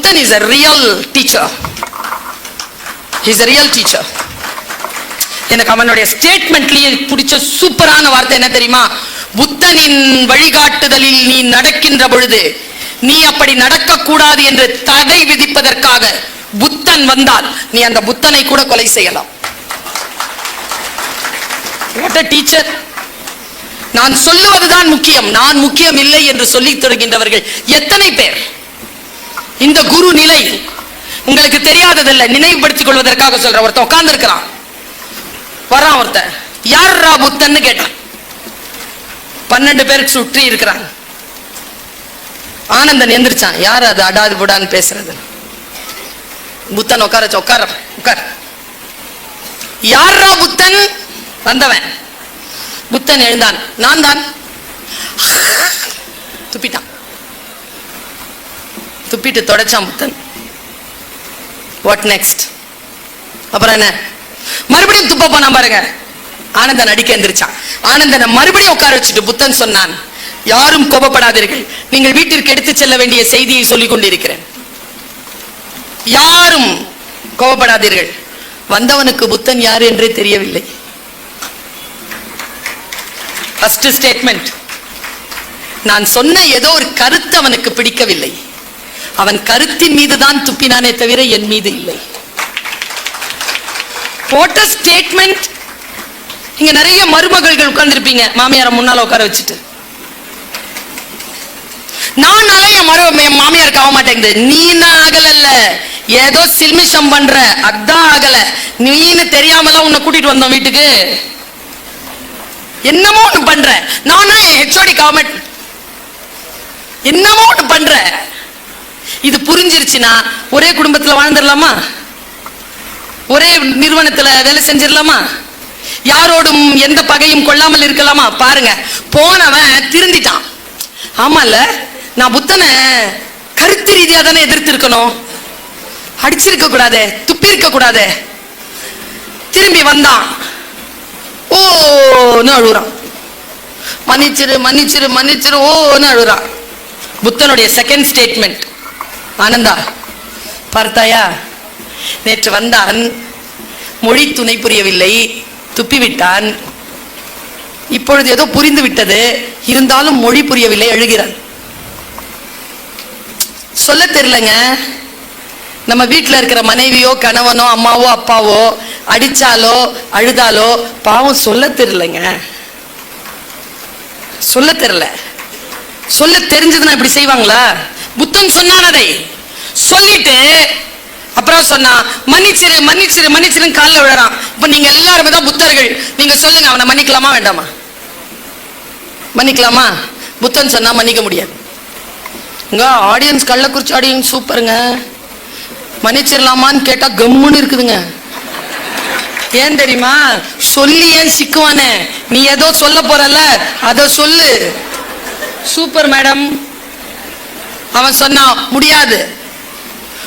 Buddhan is a real teacher is a real teacher எனக்கு அவனுடைய ஸ்டேட்மெண்ட்லயே பிடிச்ச சூப்பரான வார்த்தை என்ன தெரியுமா? புத்தனின் வழிகாட்டுதலில் நீ நடக்கின்ற பொழுது நீ அப்படி நடக்க கூடாது என்று தடை விதிப்பதற்காக புத்தன் வந்தால் நீ அந்த புத்தனை கூட கொலை செய்யலாம். டீச்சர் நான் சொல்லுவதுதான் முக்கியம். நான் முக்கியம் இல்லை என்று சொல்லித் தருகின்றவர்கள் எத்தனை பேர்? இந்த குரு நிலை உங்களுக்கு தெரியாததில்லை நினைவுபடுத்திக் கொள்வதற்காக சொல்ற ஒருத்தன் உட்கார்ந்து இருக்கிறான் வரான் ஒருத்தன் யார்ரா புத்தன்னு கேட்டான். பன்னெண்டு பேர் சுற்றி இருக்கிறாங்க. ஆனந்தன் எந்திரிச்சான். யார் அது? அடாது புடான்னு பேசுறது. புத்தன் உட்கார வச்சு, உட்கார உட்கார். யார்ரா புத்தன்? வந்தவன். புத்தன் எழுந்தான். நான் தான் துப்பிட்டான். துப்பிட்டு தொடச்சான் புத்தன் வாட் நெக்ஸ்ட் அப்புறம் என்ன? மறுபடியும் துப்ப போனா பாருங்க. ஆனந்தன் அடிக்க எந்திரிச்சான் ஆனந்தனை மறுபடியும் உட்கார வச்சுட்டு புத்தன் சொன்னான் யாரும் கோபப்படாதீர்கள். நீங்கள் வீட்டிற்கு எடுத்து செல்ல வேண்டிய செய்தியை சொல்லிக் கொண்டிருக்கிறேன். யாரும் கோபப்படாதீர்கள். வந்தவனுக்கு புத்தன் யார் என்றே தெரியவில்லை. ஃபர்ஸ்ட் ஸ்டேட்மெண்ட் நான் சொன்ன ஏதோ ஒரு கருத்து அவனுக்கு பிடிக்கவில்லை. அவன் கருத்தின் மீது தான் துப்பினானே தவிர என் மீது இல்லை. போட்ட ஸ்டேட்மெண்ட் இங்க நிறைய மருமகள்கள் உட்கார்ந்துருப்பீங்க மாமியாரை முன்னால உட்கார வச்சுட்டு. நான் மரு மாமியாருக்கு ஆக மாட்டேங்குது. நீனா ஆகலல்ல ஏதோ சில்மிஷம் பண்ற. அதான் ஆகல நீன்னு தெரியாமலாம் உன்னை கூட்டிட்டு வந்தோம் வீட்டுக்கு. என்னமோ ஒண்ணு பண்ற. நானா ஹெச்ஓடி காமெண்ட் என்னமோ ஒண்ணு பண்ற. இது புரிஞ்சிருச்சுன்னா ஒரே குடும்பத்தில் வாழ்ந்துடலாமா? ஒரே நிறுவனத்தில் வேலை செஞ்சிடலாமா? யாரோடும் எந்த பகையும் கொள்ளாமல் இருக்கலாமா? பாருங்க போனவன் திருந்திட்டான். ஆமால நான் புத்தனை கருத்து ரீதியாக தானே எதிர்த்து இருக்கணும் அடிச்சிருக்க கூடாது துப்பி இருக்க கூடாது. திரும்பி வந்தான். ஓன்னு அழுகுறான். மன்னிச்சிரு மன்னிச்சிரு மன்னிச்சிரு ஓன்னு அழுகுறான். புத்தனுடைய செகண்ட் ஸ்டேட்மெண்ட் ஆனந்தா. பார்த்தாயா? நேற்று வந்தான். மொழி துணை புரியவில்லை. துப்பிவிட்டான். இப்பொழுது ஏதோ புரிந்து விட்டது. இருந்தாலும் மொழி புரியவில்லை எழுகிறான். சொல்ல தெரியலங்க. நம்ம வீட்டில் இருக்கிற மனைவியோ கணவனோ அம்மாவோ அப்பாவோ அடித்தாலோ அழுதாலோ பாவம் சொல்ல தெரியலங்க. சொல்ல தெரியல. சொல்ல தெரிஞ்சதுன்னா இப்படி செய்வாங்களா? புத்தன் சொன்னான் அதை சொல்லிட்டு அப்புறம் சொன்னா மன்னிச்சிரு மன்னிச்சிரு மன்னிச்சிருன்னு காலில் விழறான். இப்போ நீங்க எல்லாருமே தான் புத்தர்கள். நீங்க சொல்லுங்க அவனை மன்னிக்கலாமா வேண்டாமா? மன்னிக்கலாமா? புத்தன் சொன்னா மன்னிக்க முடியாது. இங்க ஆடியன்ஸ் கள்ளக்குறிச்சி ஆடியன்ஸ் சூப்பருங்க. மன்னிச்சிடலாமான்னு கேட்டா கம்முன்னு இருக்குதுங்க. ஏன் தெரியுமா? சொல்லி ஏன் சிக்குவானே? நீ ஏதோ சொல்ல போறல அதை சொல்லு. Super madam. அவன் சொன்னான் முடியாது.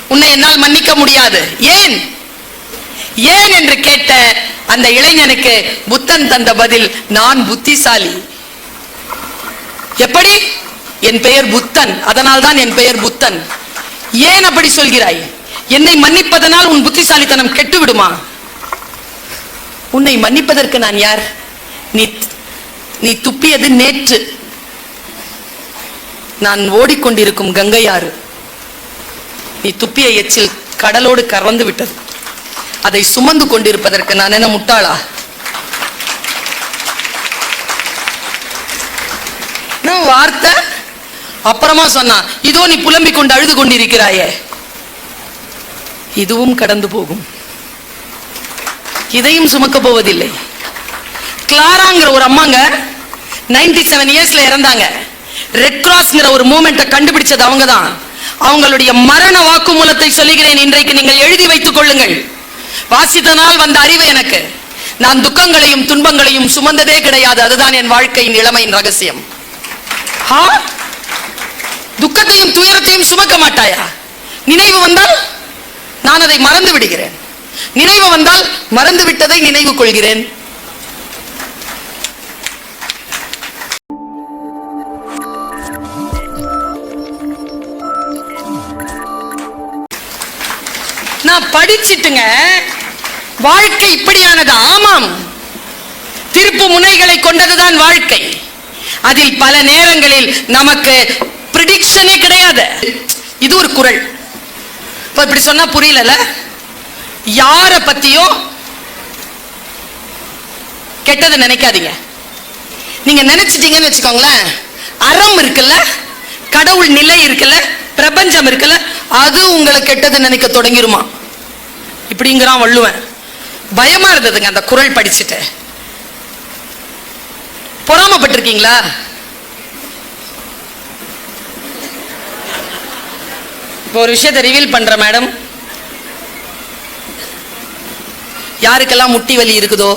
உன்னை என்னால் மன்னிக்க முடியாது. ஏன்? ஏன் என்று கேட்ட அந்த இளைஞனுக்கு புத்தன் தந்த பதில் நான் புத்திசாலி. எப்படி? என் பெயர் புத்தன். அதனால் தான் என் பெயர் புத்தன். ஏன் அப்படி சொல்கிறாய்? என்னை மன்னிப்பதனால் உன் புத்திசாலித்தனம் கெட்டு விடுமா உன்னை மன்னிப்பதற்கு நான் யார்? நீ நீ துப்பியது நேற்று. நான் ஓடிக்கொண்டிருக்கும் கங்கையாறு. நீ துப்பிய எச்சில் கடலோடு கறந்து விட்டது. அதை சுமந்து கொண்டிருப்பதற்கு நான் என்ன முட்டாளா? வார்த்தை? அப்புறமா சொன்னான் இதோ நீ புலம்பிக் கொண்டு அழுது கொண்டிருக்கிறாயே. இதுவும் கடந்து போகும். இதையும் சுமக்க போவதில்லை. கிளாராங்கிற ஒரு அம்மாங்க 97 செவன் இயர்ஸ்ல இறந்தாங்க. ரெட் கிராஸ்ங்கிற ஒரு மூமெண்ட்டை கண்டுபிடிச்சது அவங்க தான் அவங்களுடைய மரண வாக்குமூலத்தை சொல்லுகிறேன். இன்றைக்கு நீங்கள் எழுதி வைத்துக் கொள்ளுங்கள். வாசித்தனால் வந்த அறிவு எனக்கு. நான் துக்கங்களையும் துன்பங்களையும் சுமந்ததே கிடையாது. அதுதான் என் வாழ்க்கையின் இளமையின் ரகசியம். ஆ? துக்கத்தையும் துயரத்தையும் சுமக்க மாட்டாயா? நினைவு வந்தால் நான் அதை மறந்து விடுகிறேன். நினைவு வந்தால் மறந்து விட்டதை நினைவு கொள்கிறேன். நான் படிச்சிட்டுங்க. வாழ்க்கை இப்படியானது. ஆமாம். திருப்பு முனைகளை கொண்டதுதான் வாழ்க்கை. அதில் பல நேரங்களில் நமக்கு ப்ரிடிக்ஷனே கிடையாது. இது ஒரு குரல். இப்படி சொன்னா புரியலல யார பத்தியும் கெட்டதை நினைக்காதீங்க. நீங்க நினைச்சிட்டீங்கன்னு வச்சுக்கோங்களேன். அறம் இருக்குல்ல? கடவுள் நிலை இருக்குல்ல? பிரபஞ்சம் இருக்குல்ல? அது உங்களை கெட்டது நினைக்க தொடங்கிருமா? இப்படிங்கிறான் வள்ளுவன். பயமா இருந்ததுங்க அந்த குரல் படிச்சுட்டு. பொறாமப்பட்டிருக்கீங்களா? இப்போ ஒரு விஷயத்தை ரிவீல் பண்ற மேடம் யாருக்கெல்லாம் முட்டி வலி இருக்குதோ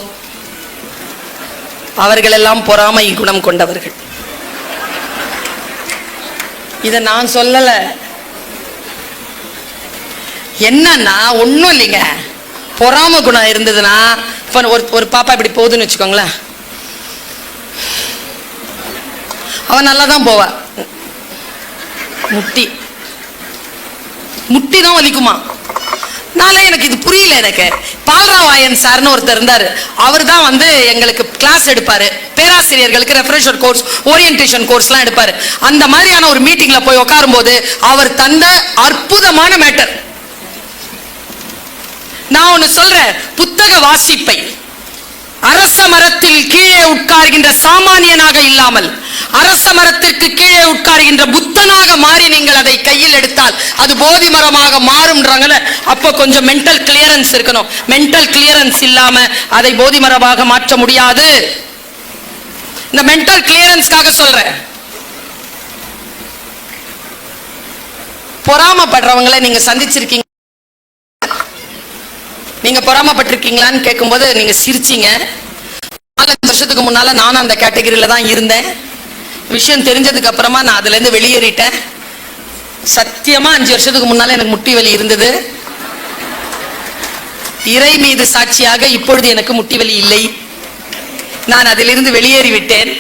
அவர்களெல்லாம் பொறாமை குணம் கொண்டவர்கள். இதை நான் சொல்லல. என்னன்னா ஒன்றும் இல்லைங்க. பொறாம குணம் இருந்ததுன்னா இப்போ ஒரு ஒரு பாப்பா இப்படி போகுதுன்னு வச்சுக்கோங்களேன். அவன் நல்லா தான் போவா. முட்டி. முட்டி தான் வலிக்குமா? நாளே எனக்கு இது புரியல எனக்கு. பால்ராவாயன் சார்னு ஒருத்தர் இருந்தார். அவர் தான் வந்து எங்களுக்கு கிளாஸ் எடுப்பார். பேராசிரியர்களுக்கு ரெஃப்ரெஷர் கோர்ஸ் ஓரியன்டேஷன் கோர்ஸ்லாம் எடுப்பாரு. அந்த மாதிரியான ஒரு மீட்டிங்கில் போய் உட்காரும்போது அவர் தந்த அற்புதமான மேட்டர் நான் ஒன்னு சொல்றேன். புத்தக வாசிப்பை. அரச மரத்தில் கீழே உட்கார்கின்ற சாமானியனாக இல்லாமல் அரச மரத்திற்கு கீழே உட்கார்கின்ற புத்தனாக மாறி நீங்கள் அதை கையில் எடுத்தால் அது போதி மரமாக மாறும்ன்றாங்கல்ல? அப்போ கொஞ்சம் மென்டல் கிளியரன்ஸ் இருக்கணும். மென்டல் கிளியரன்ஸ் இல்லாம அதை போதி மரமாக மாற்ற முடியாது. இந்த மென்டல் கிளியரன்ஸ்க்காக சொல்றேன். பொறாமப்படுறவங்களை நீங்க சந்திச்சிருக்கீங்க. நீங்க பொறாமப்பட்டிருக்கீங்களான்னு கேட்கும்போது நீங்க சிரிச்சீங்க. நாலஞ்சு வருஷத்துக்கு முன்னால நானும் அந்த கேட்டகரியில தான் இருந்தேன். விஷயம் தெரிஞ்சதுக்கு அப்புறமா நான் அதுல இருந்து வெளியேறிட்டேன். சத்தியமா அஞ்சு வருஷத்துக்கு முன்னால எனக்கு முட்டி வலி இருந்தது. இறை மீது சாட்சியாக இப்பொழுது எனக்கு முட்டி வலி இல்லை. நான் அதிலிருந்து வெளியேறி விட்டேன்.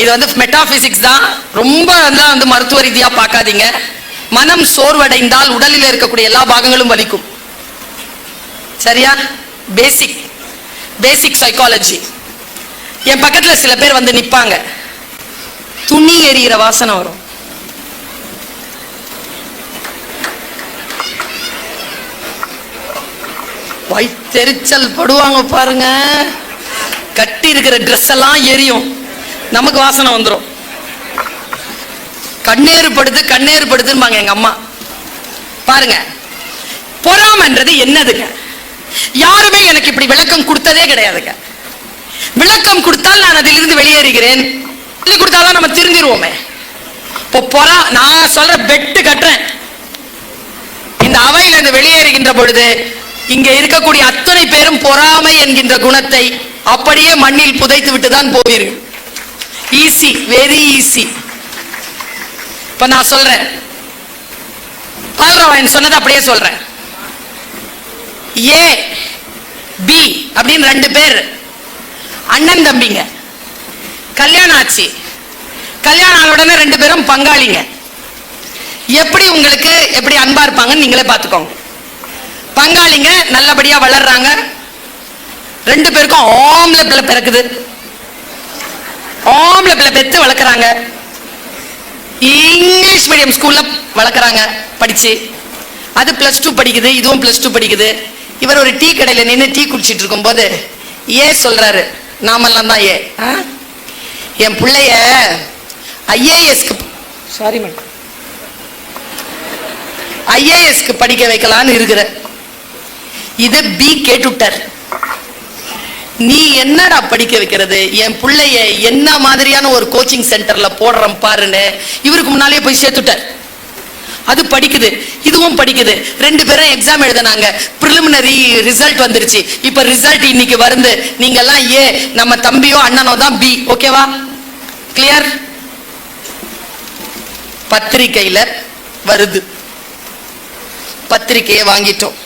இது வந்து மெட்டாபிசிக்ஸ் தான். ரொம்ப வந்து மருத்துவ ரீதியா பார்க்காதீங்க. மனம் சோர்வடைந்தால் உடலில் இருக்கக்கூடிய எல்லா பாகங்களும் வலிக்கும். சரியா? பேசிக் பேசிக் சைக்காலஜி என் பக்கத்துல சில பேர் வந்து நிப்பாங்க. துணி எரியிற வாசனை வரும். வயிற்றெரிச்சல் படுவாங்க பாருங்க. கட்டி இருக்கிற ட்ரெஸ் எல்லாம் எரியும். நமக்கு வாசனை வந்துடும் கண்ணேறு படுது கண்ணேறு படுதுன்னு எங்க அம்மா. பாருங்க. பொறாமன்றது என்னதுங்க? யாருமே எனக்கு இப்படி விளக்கம் கொடுத்ததே கிடையாதுங்க. விளக்கம் கொடுத்தால் நான் அதிலிருந்து வெளியேறுகிறேன். சொல்லி கொடுத்தாதான் நம்ம திருந்திருவோமே. இப்போ பொறா நான் சொல்ற பெட்டு கட்டுறேன். இந்த அவையில இருந்து வெளியேறுகின்ற பொழுது இங்க இருக்கக்கூடிய அத்தனை பேரும் பொறாமை என்கின்ற குணத்தை அப்படியே மண்ணில் புதைத்து விட்டு தான் போவீர்கள். ஈஸி வெரி ஈஸி இப்ப நான் சொல்றேன். பால்ராவாயன் சொன்னது அப்படியே சொல்றேன். ஏ பி அப்படின்னு ரெண்டு பேர். அண்ணன் தம்பிங்க. கல்யாணம் ஆச்சு. கல்யாணம் ஆன உடனே ரெண்டு பேரும் பங்காளிங்க. எப்படி உங்களுக்கு எப்படி அன்பா இருப்பாங்கன்னு நீங்களே பார்த்துக்கோங்க. பங்காளிங்க நல்லபடியா வளர்றாங்க. ரெண்டு பேருக்கும் ஆம்ல பிள்ளை பிறக்குது. ஆம்ல பிள்ளை பெத்து வளர்க்குறாங்க. இங்கிலீஷ் மீடியம் ஸ்கூல்ல வளர்க்குறாங்க படிச்சு. அது பிளஸ் டூ படிக்குது இதுவும் பிளஸ் டூ படிக்குது. இவர் ஒரு டீ கடையில நின்று டீ குடிச்சிட்டு இருக்கும்போது ஏ சொல்றாரு? நாமெல்லாம் தான் ஏ. என் பிள்ளைய ஐஏஎஸ்க்கு சாரி மேடம் ஐஏஎஸ்க்கு படிக்க வைக்கலான்னு இருக்கிற. இத பி கேட்டுட்டார் நீ என்னடா படிக்க வைக்கிறது? என் பிள்ளைய என்ன மாதிரியான ஒரு கோச்சிங் சென்டர்ல போடுறேன் பாருன்னு இவருக்கு முன்னாலே போய் சேர்த்துட்டார் அது படிக்குது இதுவும் படிக்குது. ரெண்டு பேரும் எக்ஸாம் எழுதினாங்க. ப்ரிலிமினரி ரிசல்ட் வந்துருச்சு. இப்ப ரிசல்ட் இன்னைக்கு வருது. நீங்க எல்லாம் ஏ நம்ம தம்பியோ அண்ணனோ தான் பி. ஓகேவா கிளியர் பத்திரிகையில வருது. பத்திரிக்கையை வாங்கிட்டோம்.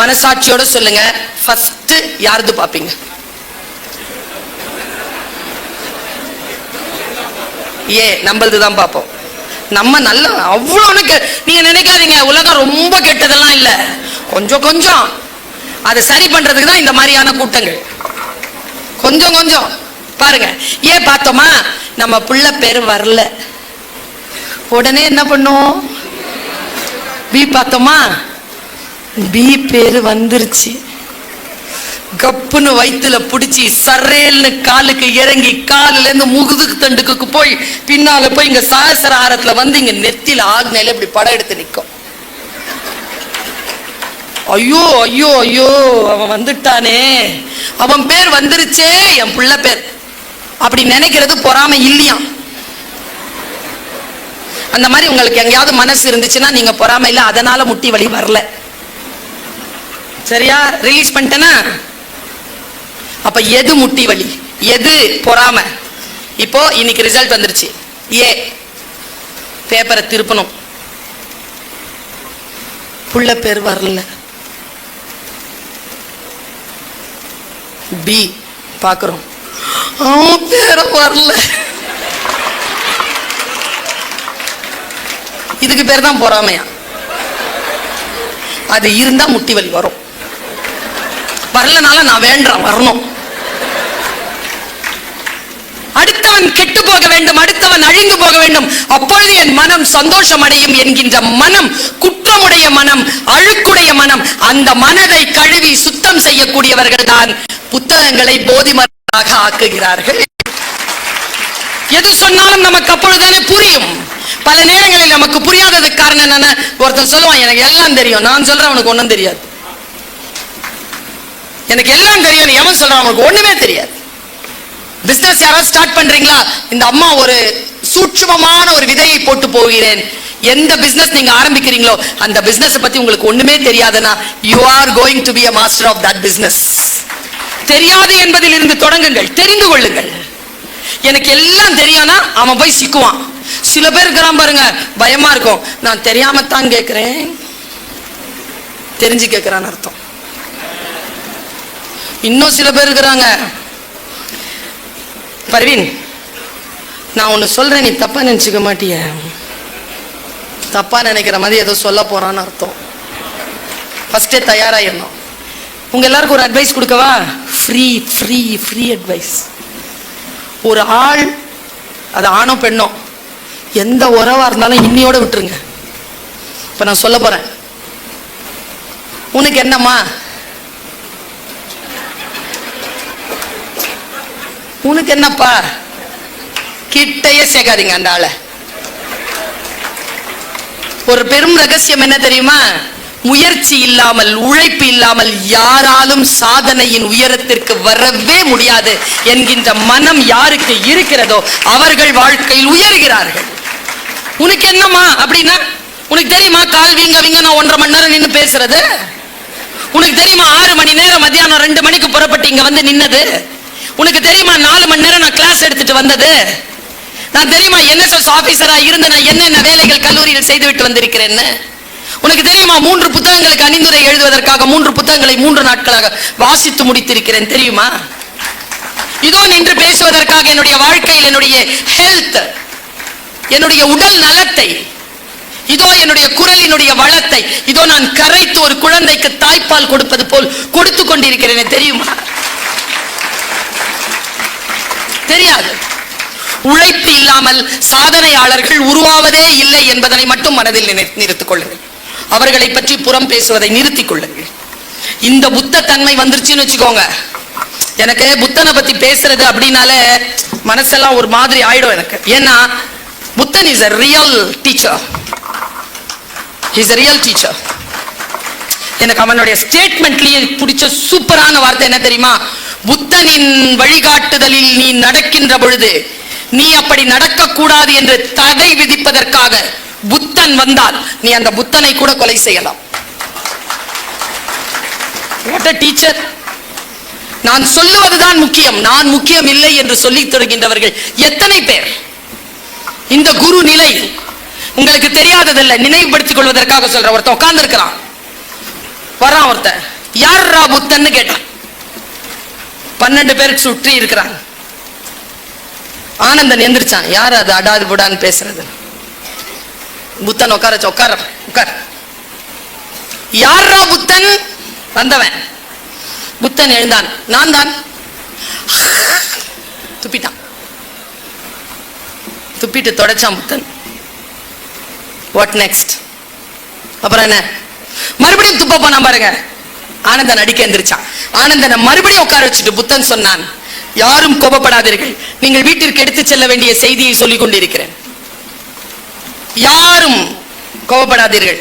மனசாட்சியோட சொல்லுங்க. ஃபர்ஸ்ட் யாருது பாப்பீங்க? ஏ நம்மளது தான் பார்ப்போம் நம்ம நல்ல அவ்வளோ கெ- நீங்க நினைக்காதீங்க உலகம் ரொம்ப கெட்டதெல்லாம் இல்ல. கொஞ்சம் கொஞ்சம். அதை சரி பண்றதுக்கு தான் இந்த மாதிரியான கூட்டங்கள். கொஞ்சம் கொஞ்சம். பாருங்க ஏன் பார்த்தோமா? நம்ம புள்ள பேர் வரல. உடனே என்ன பண்ணும்? பி பார்த்தோமா? பி பேரு வந்துருச்சு. கப்புன்னு வயித்துல பிடிச்சி சரேல்னு காலுக்கு இறங்கி காலுல இருந்து முகுதுக்கு தண்டுக்கு போய் பின்னால போய் இங்க சாசர ஆரத்துல வந்து இங்க நெத்தில ஆக்னையில இப்படி படம் எடுத்து நிக்கும். ஐயோ ஐயோ ஐயோ அவன் வந்துட்டானே. அவன் பேர் வந்துருச்சே என் புள்ள பேர். அப்படி நினைக்கிறது பொறாமை இல்லையாம் அந்த மாதிரி உங்களுக்கு எங்கேயாவது மனசு இருந்துச்சுன்னா நீங்க பொறாமை இல்ல அதனால முட்டி வலி வரல. சரியா? ரிலீஸ் பண்ணிட்டேனா? அப்ப எது முட்டி வலி? எது பொறாமை? இப்போ இன்னைக்கு ரிசல்ட் வந்துருச்சு. ஏ பேப்பரை திருப்பணும். புள்ள பேர் வரல. பி பார்க்குறோம் அவன் பேரை வரல. இதுக்கு பேர் தான் பொறாமையா? அது இருந்தா முட்டி வலி வரும். வரலனால நான் வேண்டாம் வரணும். அடுத்தவன் கெட்டு போக வேண்டும் அடுத்தவன் அழிந்து போக வேண்டும். அப்பொழுது என் மனம் சந்தோஷம் அடையும் என்கின்ற மனம் குற்றமுடைய மனம் அழுக்குடைய மனம் அந்த மனதை கழுவி சுத்தம் செய்யக்கூடியவர்கள் தான் புத்தகங்களை போதிமராக ஆக்குகிறார்கள். எது சொன்னாலும் நமக்கு அப்பொழுதுதானே புரியும். பல நேரங்களில் நமக்கு புரியாததுக்கு காரணம் என்னன்னா? ஒருத்தன் சொல்லுவான் எனக்கு எல்லாம் தெரியும். நான் சொல்றேன் அவனுக்கு ஒண்ணும் தெரியாது. எனக்கு எல்லாம் தெரியும். எவன் சொல்றான்? அவனுக்கு ஒண்ணுமே தெரியாது. பிசினஸ் யாராவது ஸ்டார்ட் பண்றீங்களா? இந்த அம்மா ஒரு சூட்சமமான ஒரு விதையை போட்டு போகிறேன். எந்த பிசினஸ் நீங்க ஆரம்பிக்கிறீங்களோ அந்த பிசினஸ் பத்தி உங்களுக்கு ஒண்ணுமே தெரியாதுன்னா you are going to be a master of that business தெரியாது என்பதில் இருந்து தொடங்குங்கள் தெரிந்து கொள்ளுங்கள். எனக்கு எல்லாம் தெரியும்னா அவன் போய் சிக்குவான். சில பேர் இருக்கிறான் பாருங்க பயமா இருக்கும். நான் தெரியாமத்தான் கேட்கிறேன் தெரிஞ்சு கேட்கிறான்னு அர்த்தம். இன்னும் சில பேர் இருக்கிறாங்க பர்வீன் நான் ஒன்று சொல்கிறேன் நீ தப்பாக நினச்சிக்க மாட்டிய. தப்பாக நினைக்கிற மாதிரி ஏதோ சொல்ல போகிறான்னு அர்த்தம். ஃபஸ்ட்டே தயாராகிடணும் உங்கள் எல்லாருக்கும் ஒரு அட்வைஸ் கொடுக்கவா? ஃப்ரீ ஃப்ரீ ஃப்ரீ அட்வைஸ் ஒரு ஆள் அது ஆணோ பெண்ணோ எந்த உறவாக இருந்தாலும் இன்னியோட விட்டுருங்க. இப்போ நான் சொல்ல போகிறேன் உனக்கு என்னம்மா? உனக்கு என்னப்பா? கிட்டையே சேர்க்காதீங்க அந்த ஆளை. ஒரு பெரும் ரகசியம் என்ன தெரியுமா? முயற்சி இல்லாமல் உழைப்பு இல்லாமல் யாராலும் சாதனையின் உயரத்திற்கு வரவே முடியாது என்கின்ற மனம் யாருக்கு இருக்கிறதோ அவர்கள் வாழ்க்கையில் உயர்கிறார்கள். உனக்கு என்னம்மா அப்படின்னா உனக்கு தெரியுமா கால் வீங்க வீங்க நான் ஒன்றரை மணி நேரம் நின்னு பேசுறது? உனக்கு தெரியுமா ஆறு மணி நேரம் மத்தியானம் ரெண்டு மணிக்கு புறப்பட்டு இங்க வந்து நின்னது? உனக்கு தெரியுமா நாலு மணி நேரம் நான் கிளாஸ் எடுத்துட்டு வந்தது? நான் தெரியுமா என்எஸ்எஸ் ஆபீசரா இருந்து நான் என்னென்ன வேலைகள் கல்லூரியில் செய்துவிட்டு வந்திருக்கிறேன்னு? உனக்கு தெரியுமா மூன்று புத்தகங்களுக்கு அணிந்துரை எழுதுவதற்காக மூன்று புத்தகங்களை மூன்று நாட்களாக வாசித்து முடித்திருக்கிறேன் தெரியுமா? இதோ நின்று பேசுவதற்காக என்னுடைய வாழ்க்கையில் என்னுடைய ஹெல்த் என்னுடைய உடல் நலத்தை இதோ என்னுடைய குரலினுடைய வளத்தை இதோ நான் கரைத்து ஒரு குழந்தைக்கு தாய்ப்பால் கொடுப்பது போல் கொடுத்து கொண்டிருக்கிறேன் தெரியுமா? தெரியாது. உழைப்பு இல்லாமல் சாதனையாளர்கள் உருவாவதே இல்லை என்பதனை மட்டும் மனதில் நிறுத்திக் கொள்ளுங்கள். அவர்களை பற்றி புறம் பேசுவதை நிறுத்திக் கொள்ளுங்கள். இந்த புத்த தன்மை வந்துருச்சுன்னு வச்சுக்கோங்க. எனக்கு புத்தனை பத்தி பேசுறது அப்படின்னாலே மனசெல்லாம் ஒரு மாதிரி ஆயிடும் எனக்கு. ஏன்னா புத்தன் is a real teacher is a real teacher எனக்கு அவனுடைய ஸ்டேட்மெண்ட்லயே பிடிச்ச சூப்பரான வார்த்தை என்ன தெரியுமா? புத்தனின் வழிகாட்டுதலில் நீ நடக்கின்ற பொழுது நீ அப்படி நடக்கக்கூடாது என்று தடை விதிப்பதற்காக புத்தன் வந்தால் நீ அந்த புத்தனை கூட கொலை செய்யலாம். டீச்சர் நான் சொல்லுவதுதான் முக்கியம். நான் முக்கியம் இல்லை என்று சொல்லி தொடர்கின்றவர்கள் எத்தனை பேர்? இந்த குரு நிலை உங்களுக்கு தெரியாததில்லை. நினைவுபடுத்திக் கொள்வதற்காக சொல்ற ஒருத்தன் உட்கார்ந்து இருக்கிறான் வரான் ஒருத்தன். யார் புத்தன்னு கேட்டான். பன்னெண்டு பேர் சுற்றி இருக்கிறாங்க ஆனந்தன் எந்திரிச்சான். யார் அது? அடாது புடான்னு பேசுறது. புத்தன் உட்கார உட்கார உட்கார். யாரா புத்தன்? வந்தவன். புத்தன் எழுந்தான். நான் தான். துப்பிட்டான். துப்பிட்டு தொடச்சான் புத்தன். வாட் நெக்ஸ்ட் அப்புறம் என்ன? மறுபடியும் துப்ப போனா பாருங்க. ஆனந்தன் அடிக்க எந்திரிச்சான் ஆனந்தனை மறுபடியும் உட்கார வச்சுட்டு புத்தன் சொன்னான் யாரும் கோபப்படாதீர்கள். நீங்கள் வீட்டிற்கு எடுத்து செல்ல வேண்டிய செய்தியை சொல்லிக் கொண்டிருக்கிறேன். யாரும் கோபப்படாதீர்கள்.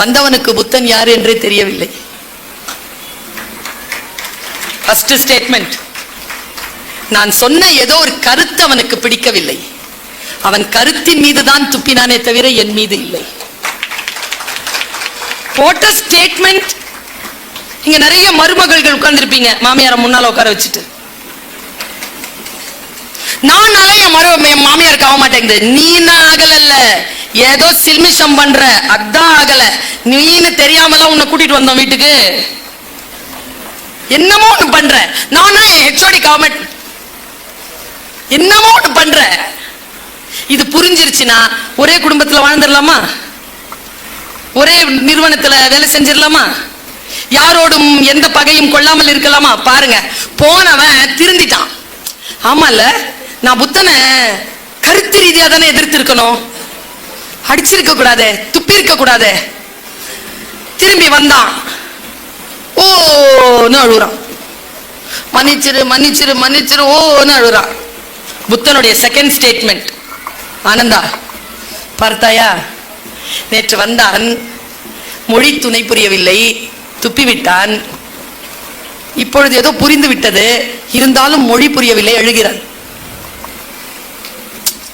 வந்தவனுக்கு புத்தன் யார் என்றே தெரியவில்லை. ஃபர்ஸ்ட் ஸ்டேட்மெண்ட் நான் சொன்ன ஏதோ ஒரு கருத்து அவனுக்கு பிடிக்கவில்லை. அவன் கருத்தின் மீது தான் துப்பினானே தவிர என் மீது இல்லை. போட்ட ஸ்டேட்மெண்ட் இங்க நிறைய மருமகள்கள் உட்கார்ந்துருப்பீங்க மாமியாரை முன்னால உட்கார வச்சுட்டு. நான் என் மரு என் மாமியாருக்கு ஆக மாட்டேங்குது. நீனா ஆகலல்ல ஏதோ சில்மிஷம் பண்ற. அதான் ஆகல நீன்னு தெரியாமலாம் உன்னை கூட்டிட்டு வந்தோம் வீட்டுக்கு. என்னமோ ஒண்ணு பண்ற. நானா ஹெச்ஓடி கவர்மெண்ட் என்னமோ ஒண்ணு பண்ற. இது புரிஞ்சிருச்சுன்னா ஒரே குடும்பத்துல வாழ்ந்துடலாமா? ஒரே நிறுவனத்துல வேலை செஞ்சிடலாமா? யாரோடும் எந்த பகையும் கொள்ளாமல் இருக்கலாமா? பாருங்க. போனவன் திருந்திட்டான். ஆமால நான் புத்தனை கருத்து ரீதியா தானே எதிர்த்து இருக்கணும் அடிச்சிருக்க கூடாது துப்பி இருக்க கூடாது. திரும்பி வந்தான். ஓன்னு அழுகுறான். மன்னிச்சிரு மன்னிச்சிரு மன்னிச்சிரு ஓன்னு அழுகுறான். புத்தனுடைய செகண்ட் ஸ்டேட்மெண்ட் ஆனந்தா பார்த்தாயா? நேற்று வந்தான். மொழி துணை புரியவில்லை துப்பிவிட்டான். இப்பொழுது ஏதோ புரிந்து விட்டது. இருந்தாலும் மொழி புரியவில்லை எழுகிறான்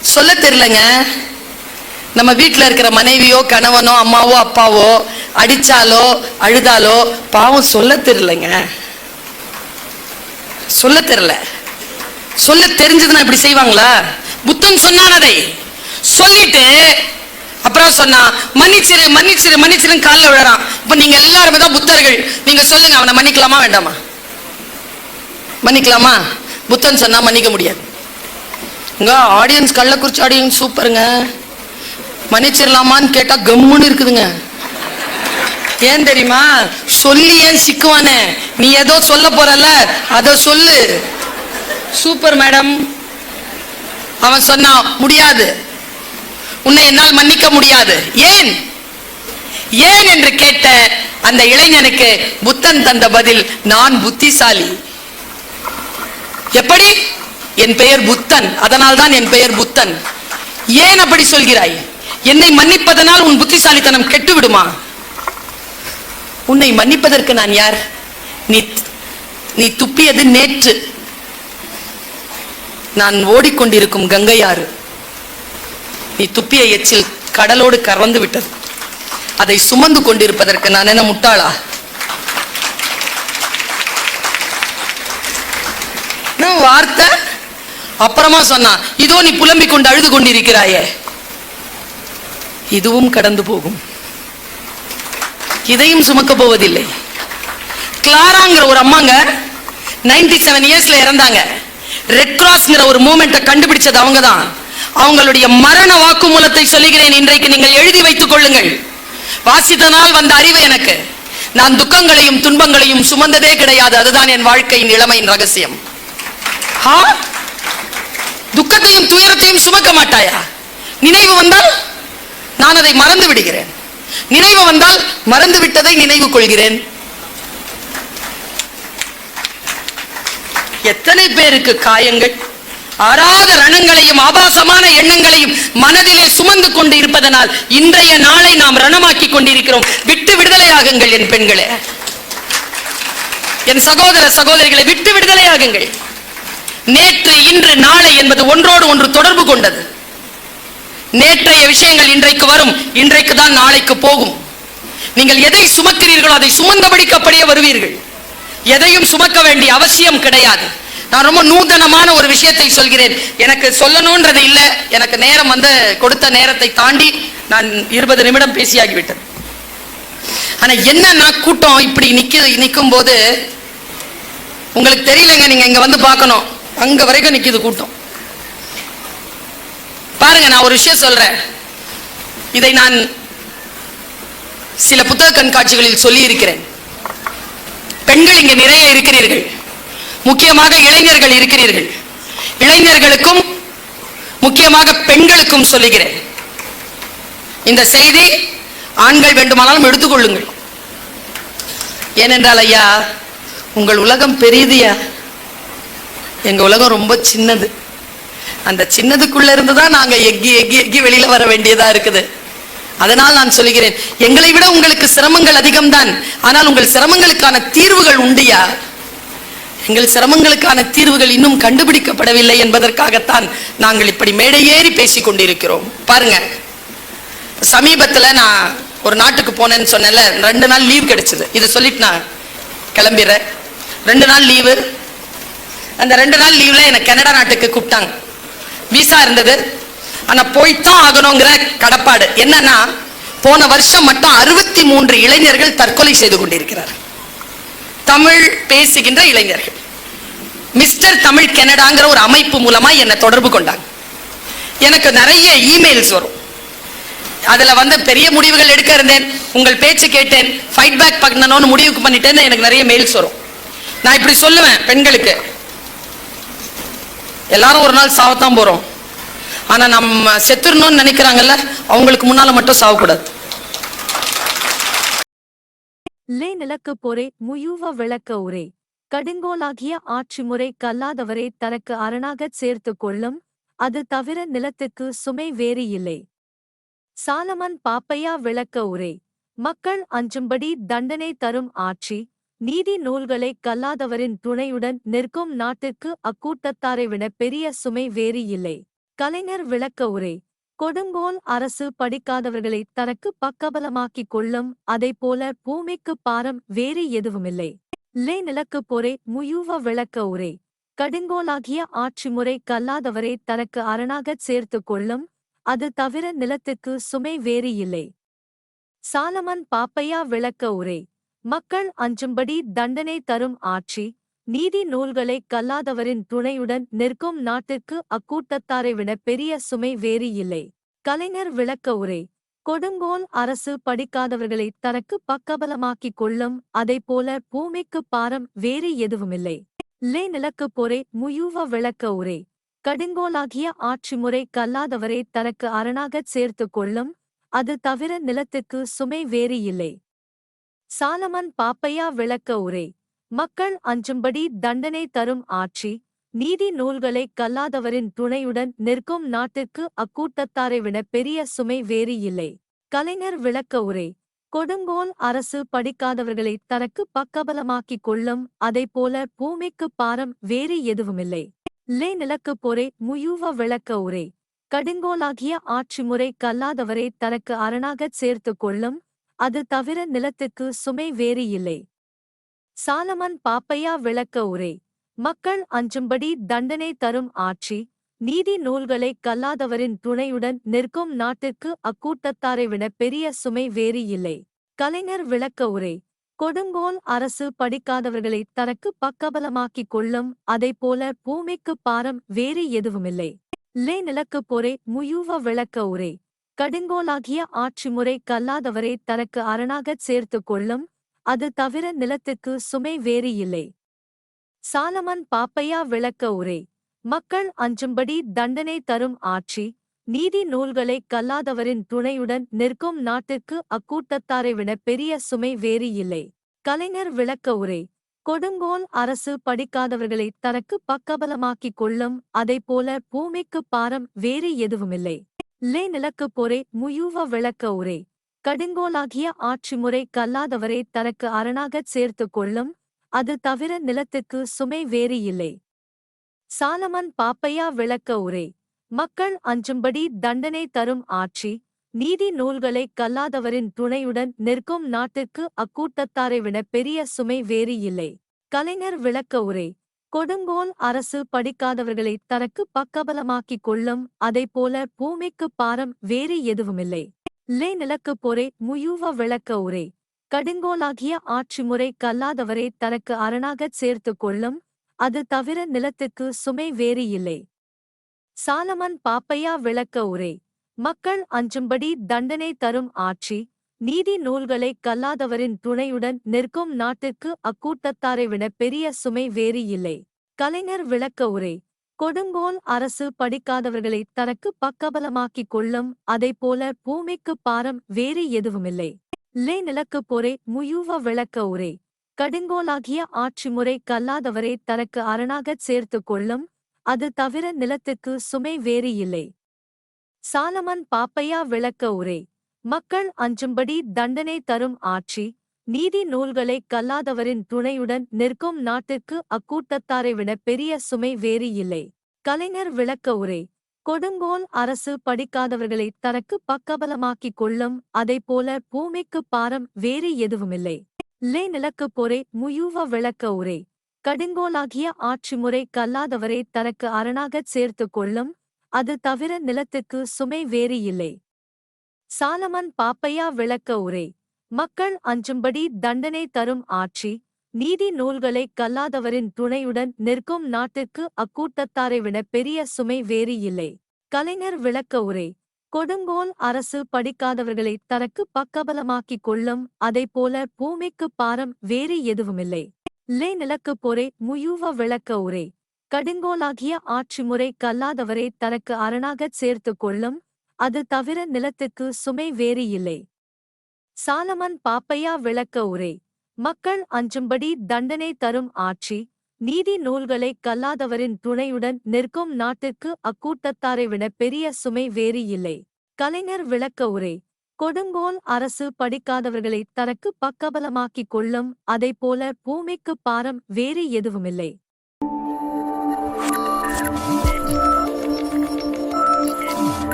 சொல்ல தெரியலங்க. நம்ம வீட்டில் இருக்கிற மனைவியோ கணவனோ அம்மாவோ அப்பாவோ அடிச்சாலோ அழுதாலோ பாவம் சொல்ல தெரியலங்க. சொல்ல தெரியல. சொல்ல தெரிஞ்சதுன்னா இப்படி செய்வாங்களா? புத்தன் சொன்னான் அதை. சொல்லிட்டு அப்புறம் சொன்னா மன்னிச்சிரு மன்னிச்சிரு மன்னிச்சிருன்னு காலில் விழறான். இப்போ நீங்க எல்லாருமே தான் புத்தர்கள். நீங்க சொல்லுங்க அவனை மன்னிக்கலாமா வேண்டாமா? மன்னிக்கலாமா? புத்தன் சொன்னா மன்னிக்க முடியாது. உங்க ஆடியன்ஸ் கள்ளக்குறிச்சி ஆடியன்ஸ் சூப்பருங்க. மன்னிச்சிடலாமான்னு கேட்டா கம்முன்னு இருக்குதுங்க. ஏன் தெரியுமா? சொல்லி ஏன் சிக்குவானே? நீ ஏதோ சொல்ல போறல அத சொல்லு. Super madam. அவன் சொன்னான் முடியாது. உன்னை என்னால் மன்னிக்க முடியாது. ஏன்? ஏன் என்று கேட்ட அந்த இளைஞனுக்கு புத்தன் தந்த பதில் நான் புத்திசாலி. எப்படி? என் பெயர் புத்தன். அதனால் தான் என் பெயர் புத்தன். ஏன் அப்படி சொல்கிறாய்? என்னை மன்னிப்பதனால் உன் புத்திசாலித்தனம் கெட்டு விடுமா உன்னை மன்னிப்பதற்கு நான் யார்? நீ நீ துப்பியது நேற்று. நான் ஓடிக்கொண்டிருக்கும் கங்கையாறு. நீ துப்பிய எச்சில் கடலோடு கறந்து விட்டது. அதை சுமந்து கொண்டிருப்பதற்கு நான் என்ன முட்டாளா? வார்த்தை? அப்புறமா சொன்னான் இதோ நீ புலம்பிக் கொண்டு அழுது கொண்டிருக்கிறாயே. இதுவும் கடந்து போகும். இதையும் சுமக்க போவதில்லை. கிளாராங்கிற ஒரு அம்மாங்க 97 செவன் இயர்ஸ்ல இறந்தாங்க. ரெட் கிராஸ்ங்கிற ஒரு மூமெண்ட்டை கண்டுபிடிச்சது அவங்க தான் அவங்களுடைய மரண வாக்குமூலத்தை சொல்லுகிறேன். இன்றைக்கு நீங்கள் எழுதி வைத்துக் கொள்ளுங்கள். வாசித்தனால் வந்த அறிவு எனக்கு. நான் துக்கங்களையும் துன்பங்களையும் சுமந்ததே கிடையாது. அதுதான் என் வாழ்க்கையின் இளமையின் ரகசியம். துக்கத்தையும் துயரத்தையும் சுமக்க மாட்டாயா? நினைவு வந்தால் நான் அதை மறந்து விடுகிறேன். நினைவு வந்தால் மறந்து விட்டதை நினைவு கொள்கிறேன். எத்தனை பேருக்கு காயங்கள்? அறாத ரணங்களையும் ஆபாசமான எண்ணங்களையும் மனதிலே சுமந்து கொண்டு இருப்பதனால் இன்றைய நாளை நாம் ரணமாக்கி கொண்டிருக்கிறோம். விட்டு விடுதலையாகுங்கள் என் பெண்களே. என் சகோதர சகோதரிகளை விட்டு விடுதலையாகுங்கள். நேற்று இன்று நாளை என்பது ஒன்றோடு ஒன்று தொடர்பு கொண்டது. நேற்றைய விஷயங்கள் இன்றைக்கு வரும் இன்றைக்கு தான் நாளைக்கு போகும். நீங்கள் எதை சுமக்கிறீர்களோ அதை சுமந்தபடிக்கப்படியே வருவீர்கள். எதையும் சுமக்க வேண்டிய அவசியம் கிடையாது. நான் ரொம்ப நூதனமான ஒரு விஷயத்தை சொல்கிறேன். எனக்கு சொல்லணும்ன்றது இல்லை. எனக்கு நேரம் வந்து கொடுத்த நேரத்தை தாண்டி நான் இருபது நிமிடம் பேசியாகிவிட்டது. ஆனா என்னன்னா கூட்டம் இப்படி நிக்க நிற்கும் போது உங்களுக்கு தெரியலங்க நீங்க இங்க வந்து பார்க்கணும். அங்க வரைக்கும் நிக்குது கூட்டம். பாருங்க நான் ஒரு விஷயம் சொல்றேன். இதை நான் சில புத்தக கண்காட்சிகளில் சொல்லி இருக்கிறேன் பெண்கள் இங்க நிறைய இருக்கிறீர்கள். முக்கியமாக இளைஞர்கள் இருக்கிறீர்கள். இளைஞர்களுக்கும் முக்கியமாக பெண்களுக்கும் சொல்லுகிறேன். இந்த செய்தி ஆண்கள் வேண்டுமானாலும் எடுத்துக்கொள்ளுங்கள். ஏனென்றால் ஐயா உங்கள் உலகம் பெரியதுயா எங்க உலகம் ரொம்ப சின்னது. அந்த சின்னதுக்குள்ள இருந்து தான் நாங்க எக்கி எக்கி எக்கி வெளியில வர வேண்டியதா இருக்குது. அதனால் நான் சொல்லுகிறேன் எங்களை விட உங்களுக்கு சிரமங்கள் அதிகம்தான். ஆனால் உங்கள் சிரமங்களுக்கான தீர்வுகள் உண்டியா எங்கள் சிரமங்களுக்கான தீர்வுகள் இன்னும் கண்டுபிடிக்கப்படவில்லை என்பதற்காகத்தான் நாங்கள் இப்படி மேடை ஏறி பேசிக் கொண்டிருக்கிறோம். பாருங்க. சமீபத்தில் நான் ஒரு நாட்டுக்கு போனேன்னு சொன்னேன்ல ரெண்டு நாள் லீவ் கிடைச்சது. இதை சொல்லிட்டு நான் கிளம்பிடுறேன். ரெண்டு நாள் லீவு அந்த ரெண்டு நாள் லீவில் என்னை கனடா நாட்டுக்கு கூப்பிட்டாங்க. விசா இருந்தது. ஆனால் போய்த்தான் ஆகணுங்கிற கடப்பாடு. என்னன்னா போன வருஷம் மட்டும் அறுபத்தி மூன்று இளைஞர்கள் தற்கொலை செய்து கொண்டிருக்கிறார் தமிழ் பேசுகின்ற இளைஞர்கள். மிஸ்டர் தமிழ் கனடாங்கிற ஒரு அமைப்பு மூலமா என்னை தொடர்பு கொண்டாங்க. எனக்கு நிறைய இமெயில்ஸ் வரும். அதுல வந்து பெரிய முடிவுகள் எடுக்க இருந்தேன். உங்கள் பேச்சு கேட்டேன். ஃபைட் பேக் பண்ணணும்னு முடிவுக்கு பண்ணிட்டேன்னு எனக்கு நிறைய மெயில்ஸ் வரும். நான் இப்படி சொல்லுவேன் பெண்களுக்கு. எல்லாரும் ஒரு நாள் சாவத்தான் போறோம். ஆனா நம்ம செத்துடணும்னு நினைக்கிறாங்கல்ல அவங்களுக்கு முன்னால மட்டும் சாவக்கூடாது. லே நிலக்கு போரே முயூவ விளக்க உரே. கடுங்கோலாகிய ஆட்சி முறை கல்லாதவரை தனக்கு அரணாகச் சேர்த்துக் கொள்ளும் அது தவிர நிலத்துக்கு சுமை வேறு இல்லை. சாலமன் பாப்பையா விளக்க உரை. மக்கள் அஞ்சும்படி தண்டனை தரும் ஆட்சி நீதி நூல்களை கல்லாதவரின் துணையுடன் நிற்கும் நாட்டுக்கு அக்கூட்டத்தாரை விட பெரிய சுமை வேறு இல்லை. கலைஞர் விளக்க உரை. கொடுங்கோல் அரசு படிக்காதவர்களை தனக்கு பக்கபலமாக்கிக் கொள்ளும் அதைப்போல பூமிக்கு பாரம் வேறு எதுவுமில்லை. லே நிலக்கு பொறை முயூவ விளக்க உரை. கடுங்கோலாகிய ஆட்சி முறை கல்லாதவரை தனக்கு அரணாகச் சேர்த்துக் கொள்ளும் அது தவிர நிலத்துக்கு சுமை வேறு இல்லை. சாலமன் பாப்பையா விளக்க உரை. மக்கள் அஞ்சும்படி தண்டனை தரும் ஆட்சி நீதி நூல்களை கல்லாதவரின் துணையுடன் நிற்கும் நாட்டிற்கு அக்கூட்டத்தாரை விட பெரிய சுமை வேறு இல்லை. கலைஞர் விளக்க உரை கொடுங்கோல் அரசு படிக்காதவர்களை தனக்கு பக்கபலமாக்கிக் கொள்ளும் அதைப்போல பூமிக்கு பாரம் வேறு எதுவுமில்லை. லே நிலக்கு போரை முயூவ விளக்க உரை கடுங்கோலாகிய ஆட்சி முறை கல்லாதவரை தனக்கு அரணாகச் சேர்த்துக் கொள்ளும் அது தவிர நிலத்துக்கு சுமை வேறு இல்லை. சாலமன் பாப்பையா விளக்க உரை மக்கள் அஞ்சும்படி தண்டனை தரும் ஆட்சி நீதி நூல்களை கல்லாதவரின் துணையுடன் நிற்கும் நாட்டிற்கு அக்கூட்டத்தாரை விட பெரிய சுமை வேறு இல்லை. கலைஞர் விளக்க உரை கொடுங்கோல் அரசு படிக்காதவர்களை தனக்கு பக்கபலமாக்கிக் கொள்ளும் அதைப்போல பூமிக்கு பாரம் வேறு எதுவுமில்லை. லே நிலக்கு போரே முயூவ விளக்க உரை கடுங்கோலாகிய ஆட்சி முறை கல்லாதவரை தனக்கு அரணாகச் சேர்த்துக் கொள்ளும் அது தவிர நிலத்துக்கு சுமை வேறு இல்லை. சாலமன் பாப்பையா விளக்க உரை. மக்கள் அஞ்சும்படி தண்டனை தரும் ஆட்சி. நீதி நூல்களை கல்லாதவரின் துணையுடன் நிற்கும் நாட்டிற்கு அக்கூட்டத்தாரை விட பெரிய சுமை வேறு இல்லை. கலைஞர் விளக்க உரை. கொடுங்கோல் அரசு படிக்காதவர்களை தனக்கு பக்கபலமாக்கிக் கொள்ளும் அதைப்போல பூமிக்கு பாரம் வேறு எதுவுமில்லை. லே நிலக்கு பொறை முயூவ விளக்க உரை. கடுங்கோலாகிய ஆட்சி முறை கல்லாதவரை தனக்கு அரணாகச் சேர்த்துக் கொள்ளும் அது தவிர நிலத்துக்கு சுமை வேறு இல்லை. சாலமன் பாப்பையா விளக்க உரை. மக்கள் அஞ்சும்படி தண்டனை தரும் ஆட்சி. நீதி நூல்களை கல்லாதவரின் துணையுடன் நிற்கும் நாட்டிற்கு அக்கூட்டத்தாரை விட பெரிய சுமை வேறு இல்லை. கலைஞர் விளக்க உரை. கொடுங்கோல் அரசு படிக்காதவர்களை தனக்கு பக்கபலமாக்கிக் கொள்ளும் அதைப்போல பூமிக்கு பாரம் வேறு எதுவுமில்லை. லே நிலக்கு பொறை முயூவ விளக்க உரை. கடுங்கோலாகிய ஆட்சி முறை கல்லாதவரை தனக்கு அரணாகச் சேர்த்துக் கொள்ளும் அது தவிர நிலத்துக்கு சுமை வேறு இல்லை. சாலமன் பாப்பையா விளக்க உரை மக்கள் அஞ்சும்படி தண்டனை தரும் ஆட்சி நீதி நூல்களை கல்லாதவரின் துணையுடன் நிற்கும் நாட்டிற்கு அக்கூட்டத்தாரை விட பெரிய சுமை வேறு இல்லை. கலைஞர் விளக்க உரை கொடுங்கோல் அரசு படிக்காதவர்களை தனக்கு பக்கபலமாக்கிக் கொள்ளும் அதைப்போல பூமிக்கு பாரம் வேறு எதுவுமில்லை. லே நிலக்குப் போரே முயூவ விளக்க உரை. கடுங்கோலாகிய ஆட்சி முறை கல்லாதவரை தனக்கு அரணாகச் சேர்த்துக் கொள்ளும் அது தவிர நிலத்துக்கு சுமை வேறு இல்லை. சாலமன் பாப்பையா விளக்க உரை. மக்கள் அஞ்சும்படி தண்டனை தரும் ஆட்சி நீதி நூல்களை கல்லாதவரின் துணையுடன் நிற்கும் நாட்டுக்கு அக்கூட்டத்தாரை விட பெரிய சுமை வேறு இல்லை. கலைஞர் விளக்க உரை. கொடுங்கோல் அரசு படிக்காதவர்களை தனக்கு பக்கபலமாக்கிக் கொள்ளும் அதைப்போல பூமிக்கு பாரம் வேறு எதுவுமில்லை. லே நிலக்கு பொறை முயூவ விளக்க உரை. கடுங்கோலாகிய ஆட்சி முறை கல்லாதவரை தனக்கு அரணாகச் சேர்த்துக் கொள்ளும் அது தவிர நிலத்துக்கு சுமை வேறு இல்லை. சாலமன் பாப்பையா விளக்க உரை. மக்கள் அஞ்சும்படி தண்டனை தரும் ஆட்சி நீதி நூல்களை கல்லாதவரின் துணையுடன் நிற்கும் நாட்டுக்கு அக்கூட்டத்தாரை விட பெரிய சுமை வேறு இல்லை. கலைஞர் விளக்க உரை கொடுங்கோல் அரசு படிக்காதவர்களை தனக்கு பக்கபலமாக்கிக் கொள்ளும் அதைப்போல பூமிக்கு பாரம் வேறு எதுவுமில்லை. லே நிலக்கு பொறை முயூவ விளக்க உரை கடுங்கோலாகிய ஆட்சி முறை கல்லாதவரை தனக்கு அரணாகச் சேர்த்துக் கொள்ளும் அது தவிர நிலத்துக்கு சுமை வேறு இல்லை. சாலமன் பாப்பையா விளக்க உரை மக்கள் அஞ்சும்படி தண்டனை தரும் ஆட்சி நீதி நூல்களை கல்லாதவரின் துணையுடன் நிற்கும் நாட்டுக்கு அக்கூட்டத்தாரை விட பெரிய சுமை வேறு இல்லை. கலைஞர் விளக்க உரை கொடுங்கோல் அரசு படிக்காதவர்களை தனக்கு பக்கபலமாக்கிக் கொள்ளும் அதைப்போல பூமிக்கு பாரம் வேறு எதுவுமில்லை. லே நிலக்கு போரே முயூவ விளக்க உரை கடுங்கோலாகிய ஆட்சி முறை கல்லாதவரை தனக்கு அரணாகச் சேர்த்துக் கொள்ளும் அது தவிர நிலத்துக்கு சுமை வேறு இல்லை. சாலமன் பாப்பையா விளக்க உரை. மக்கள் அஞ்சும்படி தண்டனை தரும் ஆட்சி. நீதி நூல்களை கல்லாதவரின் துணையுடன் நிற்கும் நாட்டுக்கு அக்கூட்டத்தாரை விட பெரிய சுமை வேறு இல்லை. கலைஞர் விளக்க உரை. கொடுங்கோல் அரசு படிக்காதவர்களை தனக்கு பக்கபலமாக்கிக் கொள்ளும் அதைப்போல பூமிக்கு பாரம் வேறு எதுவுமில்லை.